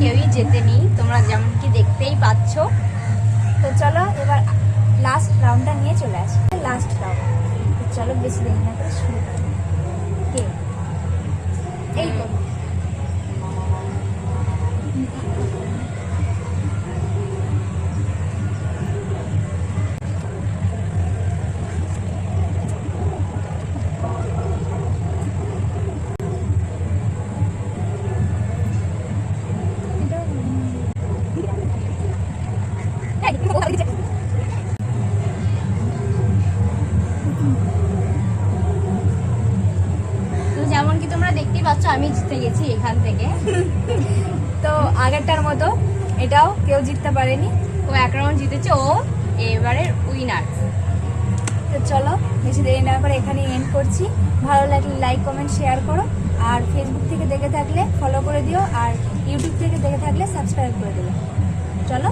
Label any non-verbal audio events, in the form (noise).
যেতে নেই, তোমরা যেমন কি দেখতেই পাচ্ছ। তো চলো এবার লাস্ট রাউন্ডটা নিয়ে চলে আসি। লাস্ট রাউন্ড চলো বেশি দেরি না করে শুরু করি। পাচ্ছ, আমি জিতে গেছি এখান থেকে। (laughs) তো আগেরটার মতো, এটাও কেউ জিততে পারেনি। ও এক রাউন্ড জিতেছে, ও এবারের উইনার তো চলো, বেশি দেরি না করে এখানে এন্ড করছি। ভালো লাগলে লাইক কমেন্ট শেয়ার করো। আর ফেসবুক থেকে দেখে থাকলে ফলো করে দিও, আর ইউটিউব থেকে দেখে থাকলে সাবস্ক্রাইব করে দিও। চলো